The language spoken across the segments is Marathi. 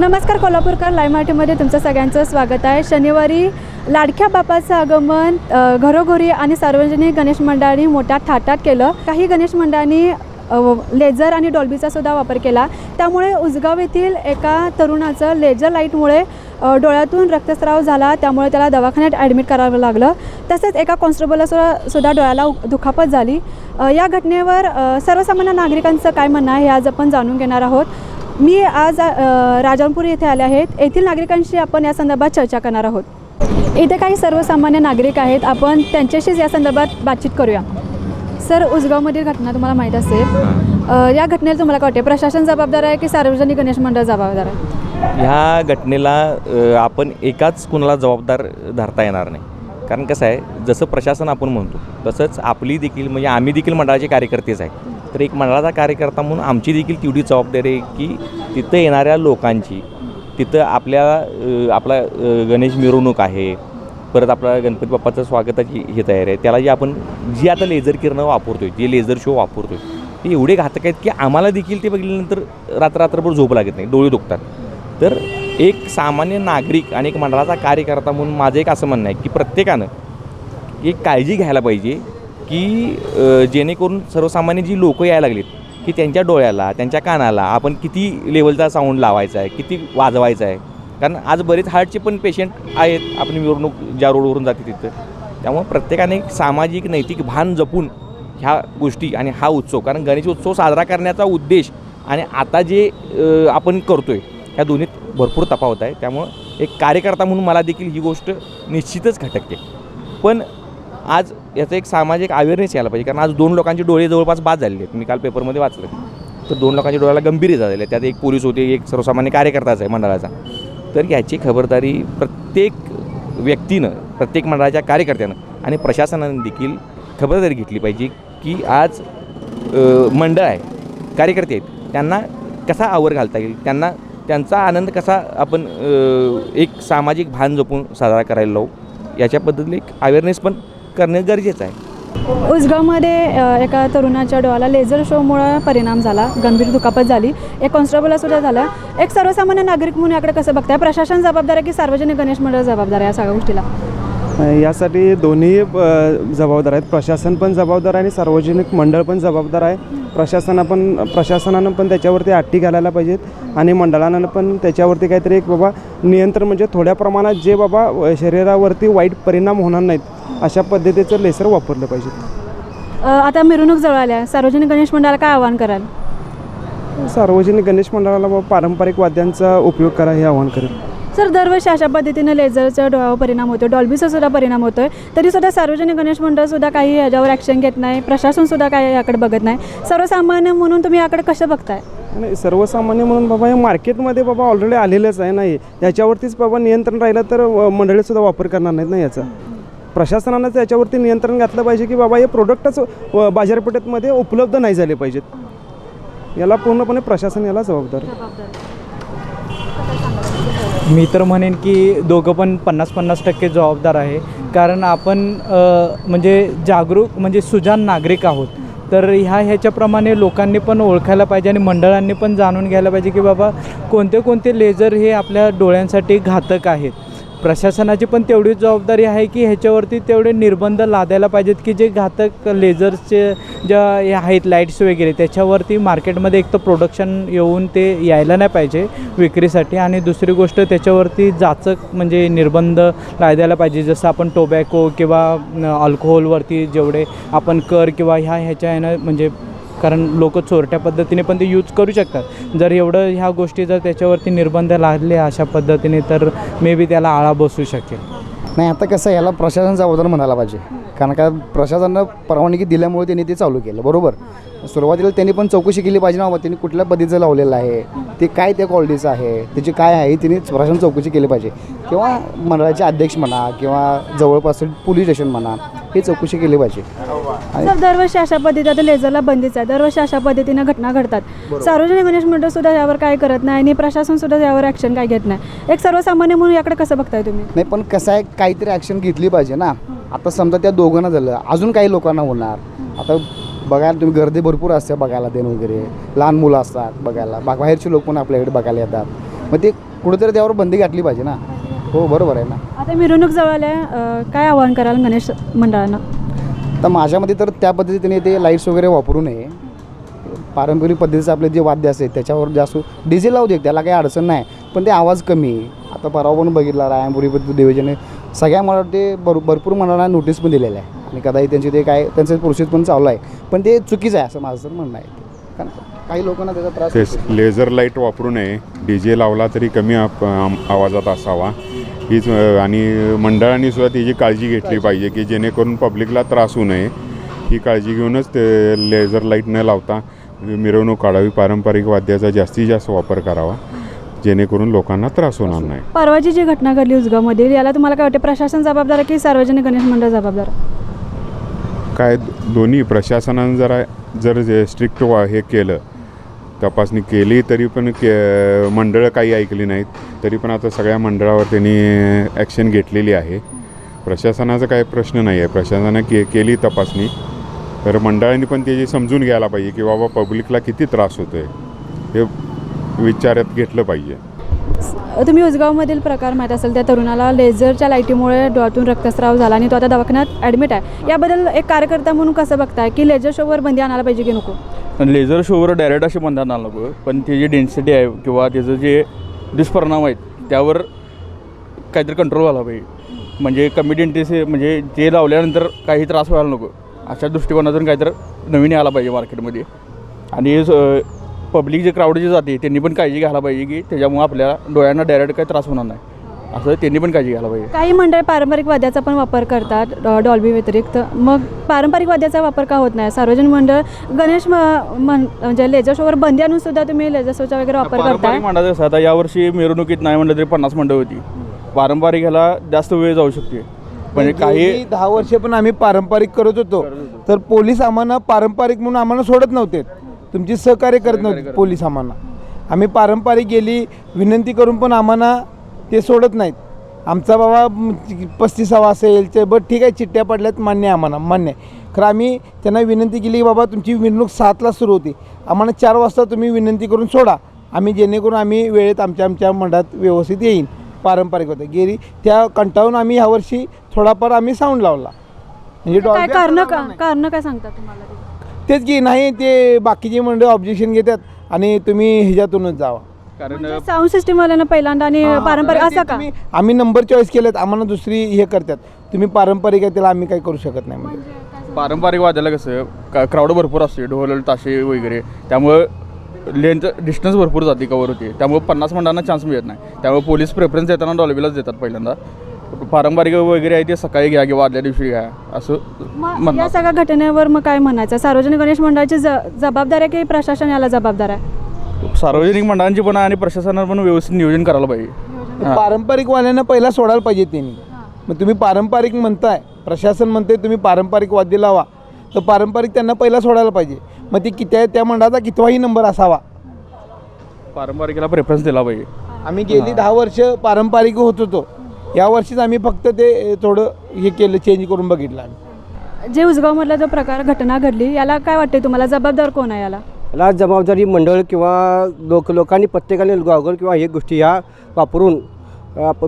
नमस्कार कोल्हापूरकर लाईव्ह मराठीमध्ये तुमचं सगळ्यांचं स्वागत आहे. शनिवारी लाडक्या बापाचं आगमन घरोघरी आणि सार्वजनिक गणेश मंडळांनी मोठ्या थाटात केलं. काही गणेश मंडळांनी लेझर आणि डॉल्बीचा सुद्धा वापर केला. त्यामुळे उजगाव येथील एका तरुणाचं लेझर लाईटमुळे डोळ्यातून रक्तस्राव झाला. त्यामुळे त्याला दवाखान्यात ॲडमिट करावं लागलं. तसेच एका कॉन्स्टेबलला सुद्धा डोळ्याला उ- दुखापत झाली. या घटनेवर सर्वसामान्य नागरिकांचं काय म्हणणं आहे हे आज आपण जाणून घेणार आहोत. मी आज अ, राजापूर येथे आले आहेत. येथील नागरिकांशी आपण या संदर्भात चर्चा करणार आहोत. इथे काही सर्वसामान्य नागरिक आहेत. आपण त्यांच्याशीच या संदर्भात बातचीत करूया. सर उसगावमधील घटना तुम्हाला माहीत असेल. या घटनेला तुम्हाला काय वाटते? प्रशासन जबाबदार आहे की सार्वजनिक गणेश मंडळ जबाबदार आहे? ह्या घटनेला आपण एकाच कुणाला जबाबदार धरता येणार नाही. कारण कसं आहे जसं प्रशासन आपण म्हणतो तसंच आपली देखील म्हणजे आम्ही देखील मंडळाचे कार्यकर्तेच आहे तर एक मंडळाचा कार्यकर्ता म्हणून आमची देखील तेवढी जबाबदारी आहे की तिथं येणाऱ्या लोकांची तिथं आपल्या आपला गणेश मिरवणूक आहे परत आपला गणपती बाप्पाचं स्वागताची हे तयारी आहे. त्याला जे आपण जी आता लेझर किरणं वापरतो आहे जे लेझर शो वापरतो आहे ते एवढे घातक आहेत की आम्हाला देखील ते बघितल्यानंतर रात्ररात्रभर झोप लागत नाही डोळे दुखतात. तर एक सामान्य नागरिक आणि एक मंडळाचा कार्यकर्ता म्हणून माझं एक असं म्हणणं आहे की प्रत्येकानं एक काळजी घ्यायला पाहिजे की जेणेकरून सर्वसामान्य जी लोकं यायला लागलीत की त्यांच्या डोळ्याला त्यांच्या कानाला आपण किती लेवलचा साऊंड लावायचा आहे किती वाजवायचा आहे? कारण आज बरेच हार्टचे पण पेशंट आहेत आपण मिरवणूक ज्या रोडवरून जाते तिथं. त्यामुळे प्रत्येकाने एक सामाजिक नैतिक भान जपून ह्या गोष्टी आणि हा उत्सव कारण गणेश उत्सव साजरा करण्याचा उद्देश आणि आता जे आपण करतो आहे ह्या दोन्हीत भरपूर तफावत आहे. त्यामुळं एक कार्यकर्ता म्हणून मला देखील ही गोष्ट निश्चितच खटकते पण आज याचं एक सामाजिक अवेअरनेस यायला पाहिजे. कारण आज दोन लोकांचे डोळे जवळपास बाद झालेले आहेत. मी काल पेपरमध्ये वाचलं. तर दोन लोकांच्या डोळ्याला गंभीर इजा आहेत त्यात एक पोलीस होती एक सर्वसामान्य कार्यकर्ताच आहे मंडळाचा. तर याची खबरदारी प्रत्येक व्यक्तीनं प्रत्येक मंडळाच्या कार्यकर्त्यानं आणि प्रशासनानं देखील खबरदारी घेतली पाहिजे की आज मंडळ आहे कार्यकर्ते आहेत त्यांना कसा आवर घालता येईल? त्यांना त्यांचा आनंद कसा आपण एक सामाजिक भान जपून साजरा करायला लावू? याच्या पद्धतीने एक अवेअरनेस पण करणं गरजेचं आहे. उजगावमध्ये अ, एका तरुणाच्या डोळ्याला लेझर शोमुळे परिणाम झाला. गंभीर दुखापत झाली. एक कॉन्स्टेबलला सुद्धा झालं. एक सर्वसामान्य नागरिक म्हणून याकडे कसं बघताय? प्रशासन जबाबदार आहे की सार्वजनिक गणेश मंडळ जबाबदार आहे या सगळ्या गोष्टीला? यासाठी दोन्ही जबाबदार आहेत. प्रशासन पण जबाबदार आहे आणि सार्वजनिक मंडळ पण जबाबदार आहे. प्रशासना पण प्रशासनानं पण त्याच्यावरती अट्टी घालायला पाहिजेत आणि मंडळानं पण त्याच्यावरती काहीतरी एक बाबा नियंत्रण म्हणजे थोड्या प्रमाणात जे बाबा शरीरावरती वाईट परिणाम होणार नाहीत अशा पद्धतीचं लेसर वापरलं पाहिजे. आता मिरवणूक जवळ आल्या सार्वजनिक गणेश मंडळाला काय आवाहन कराल? सार्वजनिक गणेश मंडळाला बाबा पारंपरिक वाद्यांचा उपयोग करा हे आवाहन करेल सर दरवर्षी अशा पद्धतीने लेझरचा डोळ्यावर परिणाम होतो डॉल्बीचा सुद्धा परिणाम होतोय. तरी सुद्धा सार्वजनिक गणेश मंडळ सुद्धा काही याच्यावर ॲक्शन घेत नाही प्रशासन सुद्धा काही याकडे बघत नाही. सर्वसामान्य म्हणून तुम्ही याकडे कसं बघताय? आणि सर्वसामान्य म्हणून बाबा हे मार्केटमध्ये बाबा ऑलरेडी आलेलंच आहे नाही. याच्यावरतीच बाबा नियंत्रण राहिलं तर मंडळीसुद्धा वापर करणार नाहीत ना याचा. प्रशासनानं त्याच्यावरती नियंत्रण घातलं पाहिजे की बाबा हे प्रोडक्टच बाजारपेठेमध्ये उपलब्ध नाही झाले पाहिजेत. याला पूर्णपणे प्रशासन याला जबाबदार आहे. मी तर म्हणेन की दोघं पण पन्नास पन्नास टक्के जबाबदार आहे. कारण आपण म्हणजे जागरूक म्हणजे सुजान नागरिक आहोत. तर ह्या ह्याच्याप्रमाणे लोकांनी पण ओळखायला पाहिजे आणि मंडळांनी पण जाणून घ्यायला पाहिजे की बाबा कोणते कोणते लेझर हे आपल्या डोळ्यांसाठी घातक आहेत. प्रशासनाची पण तेवढीच जबाबदारी आहे की ह्याच्यावरती तेवढे निर्बंध लादायला पाहिजेत की जे घातक लेझर्सचे ज्या हे आहेत लाईट्स वगैरे त्याच्यावरती मार्केटमध्ये एक तर प्रोडक्शन येऊन ते यायला नाही पाहिजे विक्रीसाठी. आणि दुसरी गोष्ट त्याच्यावरती जाचक म्हणजे निर्बंध लादायला पाहिजे. जसं आपण टोबॅको किंवा अल्कोहोलवरती जेवढे आपण कर किंवा ह्या ह्याच्या ह्यानं म्हणजे कारण लोक चोरट्या पद्धतीने पण ते यूज करू शकतात. जर एवढं ह्या गोष्टी जर त्याच्यावरती निर्बंध लागले अशा पद्धतीने तर मे बी त्याला आळा बसू शकेल. नाही आता कसं ह्याला याला प्रशासन जबाबदार म्हणायला पाहिजे. कारण का प्रशासनानं परवानगी दिल्यामुळे त्यांनी ते चालू केलं बरोबर? सुरुवातीला त्यांनी पण चौकशी केली पाहिजे ना बाबा त्यांनी कुठल्या पद्धतीचं लावलेलं आहे? ते काय त्या क्वालिटीचं आहे? त्याची काय आहे? त्यांनी प्रशासन चौकशी केली पाहिजे. किंवा मंडळाचे अध्यक्ष म्हणा किंवा जवळपास पोलीस स्टेशन म्हणा हे चौकशी केली पाहिजे. सर दरवर्षी अशा पद्धती आता लेझरला बंदीच आहे. दरवर्षी अशा पद्धतीनं घटना घडतात. सार्वजनिक गणेश मंडळ सुद्धा यावर काय करत नाही आणि प्रशासन सुद्धा यावर ॲक्शन काय घेत नाही. एक सर्वसामान्य म्हणून याकडे कसं बघताय तुम्ही? नाही पण कसं आहे काहीतरी ॲक्शन घेतली पाहिजे ना. आता समजा त्या दोघांना झालं. अजून काही लोकांना होणार. आता बघायला तुम्ही गर्दी भरपूर असते बघायला ते वगैरे. लहान मुलं असतात बघायला. बा बाहेरचे लोक पण आपल्याकडे बघायला येतात. मग ते कुठेतरी त्यावर बंदी घातली पाहिजे ना. हो बरोबर आहे ना. आता मिरवणूक जवळ आहे. काय आवाहन कराल गणेश मंडळानं? तर माझ्या मते तर त्या पद्धतीने ते लाईट्स वगैरे वापरू नये. पारंपरिक पद्धतीचं आपले जे वाद्य असते त्याच्यावर जास्त डी जे लावू दे त्याला काही अडचण नाही. पण ते आवाज कमी आता परवा पण बघितला रायांपुरी पद्धती देवजने सगळ्या मला वाटते भर भरपूर मंडळांना नोटीस पण दिलेलं आहे आणि कदाचित त्यांचे ते काय त्यांचं प्रोसेस पण चालू आहे. पण ते चुकीचं आहे असं माझं तर म्हणणं आहे. कारण काही लोकांना त्याचा त्रास तेच. लेझर लाइट वापरू नये. डी जे लावला तरी कमी आवाजात असावा. हीच आणि मंडळांनी सुद्धा त्याची काळजी घेतली पाहिजे की जेणेकरून पब्लिकला त्रास होऊ नये. ही काळजी घेऊनच ते लेझर लाइट न लावता मिरवणूक काढावी. पारंपरिक वाद्याचा जास्तीत जास्त वापर करावा. जेणेकरून लोकांना त्रास होणार नाही. परवाची जी घटना घडली उजगावमधील याला तुम्हाला काय वाटते? प्रशासन जबाबदार की सार्वजनिक गणेश मंडळ जबाबदार? काय दोन्ही प्रशासनानं जरा जर स्ट्रिक्ट हे केलं तपासणी केली तरी पण के मंडळं काही ऐकली नाहीत. तरी पण आता सगळ्या मंडळावर त्यांनी ॲक्शन घेतलेली आहे. प्रशासनाचा काही प्रश्न नाही आहे प्रशासनानं के केली तपासणी. तर मंडळांनी पण त्याची समजून घ्यायला पाहिजे की बाबा पब्लिकला किती त्रास होतो आहे हे विचारात घेतलं पाहिजे. तुम्ही उजगावमधील प्रकार माहीत असेल त्या तरुणाला लेझरच्या लाईटीमुळे डोळ्यातून रक्तस्राव झाला आणि तो आता दवाखान्यात ॲडमिट आहे. याबद्दल एक कार्यकर्ता म्हणून कसं बघताय? की लेझर शोवर बंदी आणायला पाहिजे की नको? लेझर शोवर डायरेक्ट असे बंधन आलं नको पण ती जी डेन्सिटी आहे किंवा त्याचं जे दुष्परिणाम आहेत त्यावर काहीतरी कंट्रोल व्हायला पाहिजे. म्हणजे कमी डेन्सिटी म्हणजे जे लावल्यानंतर काही त्रास व्हायला नको. अशा दृष्टिकोनातून काहीतरी नवीन यायला पाहिजे मार्केटमध्ये आणि पब्लिक जे क्राऊड जे जाते त्यांनी पण काळजी घ्यायला पाहिजे की त्याच्यामुळे आपल्या डोळ्यांना डायरेक्ट काही त्रास होणार नाही. असं त्यांनी पण काळजी घ्यायला पाहिजे. काही मंडळ पारंपरिक वाद्याचा पण वापर करतात डॉ- डॉल्बी व्यतिरिक्त. मग पारंपरिक वाद्याचा वापर का होत नाही? सार्वजनिक मंडळ गणेश म्हणजे लेझर शोवर बंदी आणून सुद्धा तुम्ही लेझर शोचा वगैरे वापर पारंपरिक मंडळाचं कसं आता यावर्षी मिरवणुकीत नाही म्हणलं तरी पन्नास मंडळ होती. पारंपरिक ह्याला जास्त वेळ जाऊ शकते. म्हणजे काही दहा वर्षे पण आम्ही पारंपरिक करत होतो. तर पोलीस आम्हाला पारंपरिक म्हणून आम्हाला सोडत नव्हते. तुमची सहकार्य करत नव्हते पोलीस आम्हाला. आम्ही पारंपरिक गेली विनंती करून पण आम्हाला ते सोडत नाहीत. आमचा बाबा पस्तीसावा असेल ते बट ठीक आहे चिठ्ठ्या पडल्यात मान्य आहे आम्हाला मान्य आहे. खरं आम्ही त्यांना विनंती केली की बाबा तुमची मिरवणूक सातला सुरू होती. आम्हाला चार वाजता तुम्ही विनंती करून सोडा. आम्ही जेणेकरून आम्ही वेळेत आमच्या आमच्या मंडळात व्यवस्थित येईन पारंपरिक होतं. गेली त्या कंटाळून आम्ही ह्यावर्षी थोडाफार आम्ही साऊंड लावला. म्हणजे काय कारण का. कारण काय सांगतात तुम्हाला? तेच की नाही ते बाकीची मंडळ ऑब्जेक्शन घेतात आणि तुम्ही ह्याच्यातूनच जावा. कारण साऊंड सिस्टीम वाल्यानं पहिल्यांदा आणि पारंपरिक असं का? तुम्ही- आम्ही नंबर चॉईस केलेत आम्हाला दुसरी हे करतात. तुम्ही पारंपरिक आहे त्याला आम्ही काही करू शकत नाही म्हणजे पारंपरिक वाद्याला कसं का क्राऊड भरपूर असते ढोल ताशे वगैरे. त्यामुळं लेंथ डिस्टन्स भरपूर जाते कवर होते. त्यामुळे पन्नास मिनिटांना चान्स मिळत नाही. त्यामुळे पोलीस प्रेफरन्स देताना डॉल्बीलाच देतात पहिल्यांदा. पारंपरिक वगैरे आहे ते सकाळी घ्या किंवा आदल्या दिवशी घ्या असं मग या सगळ्या घटनेवर मग काय म्हणायचं? सार्वजनिक गणेश मंडळाची ज जबाबदार आहे की प्रशासन याला जबाबदार आहे? सार्वजनिक मंडळांची पण आहे आणि प्रशासनानं पण व्यवस्थित नियोजन करायला पाहिजे. हां. पारंपरिकवाल्यांना पहिला सोडायला पाहिजे त्यांनी. मग तुम्ही पारंपरिक म्हणताय प्रशासन म्हणते तुम्ही पारंपरिक वाद्य लावा. तर पारंपरिक त्यांना पहिला सोडायला पाहिजे. मग ती किती त्या मंडळाचा कितवाही नंबर असावा. पारंपरिकला प्रेफरन्स दिला पाहिजे. आम्ही गेली दहा वर्ष पारंपरिक होत होतो. या वर्षीच आम्ही फक्त ते अ, थोडं हे केलं चेंज करून बघितलं आम्ही. जे उजगावमधला जो प्रकार घटना घडली याला काय वाटते तुम्हाला? जबाबदार कोण आहे याला? ला जबाबदारी मंडळ किंवा लोक लोकांनी प्रत्येकाने गॉगल किंवा हे गोष्टी ह्या वापरून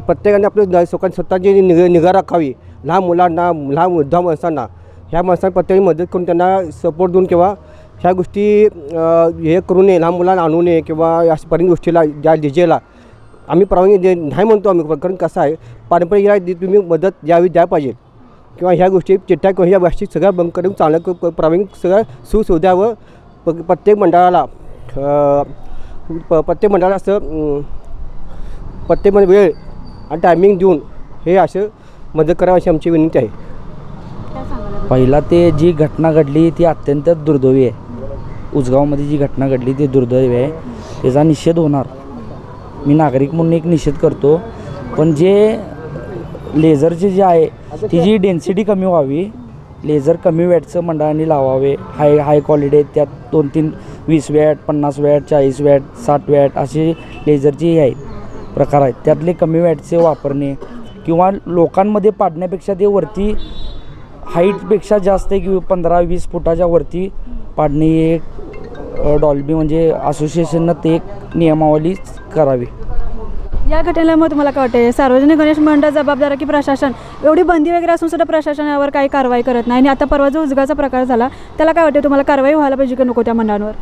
प्रत्येकाने आपल्या न- स्वतः स्वतःची निग निगा राखावी लहान मुलांना लहान वृद्धा माणसांना ह्या माणसांना प्रत्येकाने मदत करून त्यांना सपोर्ट देऊन किंवा ह्या गोष्टी हे करू नये लहान मुलांना आणू नये किंवा या पर्यंत गोष्टीला ज्या डी जेला आम्ही परवानगी दे नाही म्हणतो आम्ही कारण कसं आहे पारंपरिक या तुम्ही मदत द्यावी द्या पाहिजे. किंवा ह्या गोष्टी चिट्ट्या किंवा ह्या गोष्टी सगळ्या बंद करून चांगल्या क- परवानगी सगळ्या सुसुविधा व प- प्रत्येक मंडळाला प- प्रत्येक मंडळाला असं प्रत्येक म्हणजे वेळ आणि टायमिंग देऊन हे असं मदत करावं अशी आमची विनंती आहे. पहिला ते जी घटना घडली ती अत्यंत दुर्दैवी आहे. उजगावमध्ये जी घटना घडली ती दुर्दैवी आहे. त्याचा निषेध होणार. मी नागरिक म्हणून एक निषेध करतो. पण जे लेझरचे जे आहे ती जी डेन्सिटी कमी व्हावी लेझर कमी वॅटचं मंडळांनी लावावे. हाय हाय क्वालिटी आहेत त्यात दोन तीन वीस वॅट पन्नास वॅट चाळीस वॅट साठ वॅट असे लेझरचे हे आहेत प्रकार आहेत. त्यातले कमी वॅटचे वापरणे किंवा लोकांमध्ये पाडण्यापेक्षा ते वरती हाईटपेक्षा जास्त एक पंधरा वीस फुटाच्या वरती पाडणे एक डॉल्बी म्हणजे असोसिएशननं ते एक नियमावली करावी. या घटनेमुळे तुम्हाला काय वाटते सार्वजनिक गणेश मंडळ जबाबदार की प्रशासन? एवढी बंदी वगैरे असून सुद्धा प्रशासन यावर काही कारवाई करत नाही. आणि आता परवा जो उजगाचा प्रकार झाला त्याला काय वाटते तुम्हाला कारवाई व्हायला पाहिजे की नको त्या मंडळांवर?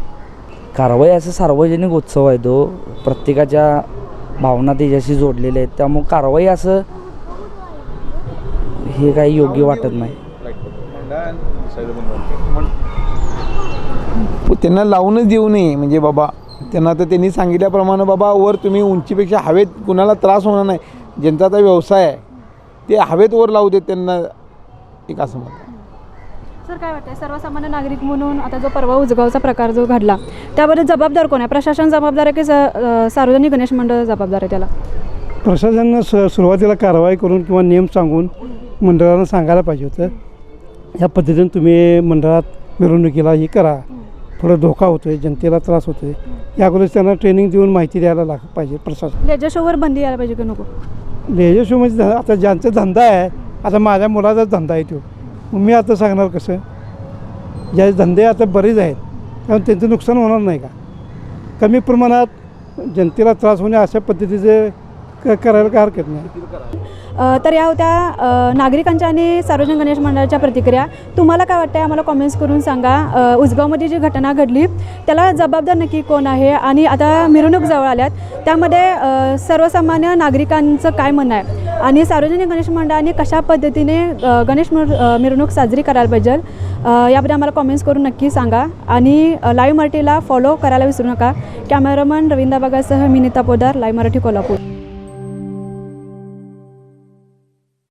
कारवाई असं सार्वजनिक उत्सव आहे तो. प्रत्येकाच्या भावना त्याच्याशी जोडलेल्या आहेत. त्यामुळे कारवाई असं हे काही योग्य वाटत नाही. त्यांना लावूनच देऊ नये. म्हणजे बाबा त्यांना तर त्यांनी सांगितल्याप्रमाणे बाबा वर तुम्ही उंचीपेक्षा हवेत कुणाला त्रास होणार नाही. ज्यांचा आता व्यवसाय आहे ते हवेत वर लावू देत त्यांना. एक असं मत आहे. सर काय वाटतंय? सर्वसामान्य नागरिक म्हणून आता जो परवा उजगावचा प्रकार जो घडला त्याबद्दल जबाबदार कोण आहे? प्रशासन जबाबदार आहे की स- सार्वजनिक गणेश मंडळ जबाबदार आहे त्याला? प्रशासनानं सु सुरुवातीला कारवाई करून किंवा नियम सांगून मंडळानं सांगायला पाहिजे होतं. ह्या पद्धतीने तुम्ही मंडळात मिरवणुकीला हे करा. थोडं धोका होतो आहे जनतेला त्रास होतो आहे या अगोदर त्यांना ट्रेनिंग देऊन माहिती द्यायला लाग पाहिजे प्रशासन. लेजर शोवर बंदी यायला पाहिजे की नको? लेजर शो म्हणजे ध- आता ज्यांचा धंदा आहे आता माझ्या मुलाचाच धंदा आहे तो. मग मी आता सांगणार कसं? ज्या धंदे आता बरेच आहेत त्यामुळे त्यांचं नुकसान होणार नाही का? कमी प्रमाणात जनतेला त्रास होणे अशा पद्धतीचे क करायला काय हरकत नाही. तर या होत्या नागरिकांच्या आणि सार्वजनिक गणेश मंडळाच्या प्रतिक्रिया. तुम्हाला काय वाटतं आम्हाला कॉमेंट्स करून सांगा. उसगावमध्ये जी घटना घडली त्याला जबाबदार नक्की कोण आहे? आणि आता मिरवणूक जवळ आल्यात. त्यामध्ये सर्वसामान्य नागरिकांचं काय म्हणणं आहे? आणि सार्वजनिक गणेश मंडळाने कशा पद्धतीने गणेश मिरवणूक साजरी करायला पाहिजे याबद्दल आम्हाला कॉमेंट्स करून नक्की सांगा. आणि लाईव्ह मराठीला फॉलो करायला विसरू नका. कॅमेरामन रवींद्र बागासह मी नीता पोदार लाईव्ह मराठी कोल्हापूर.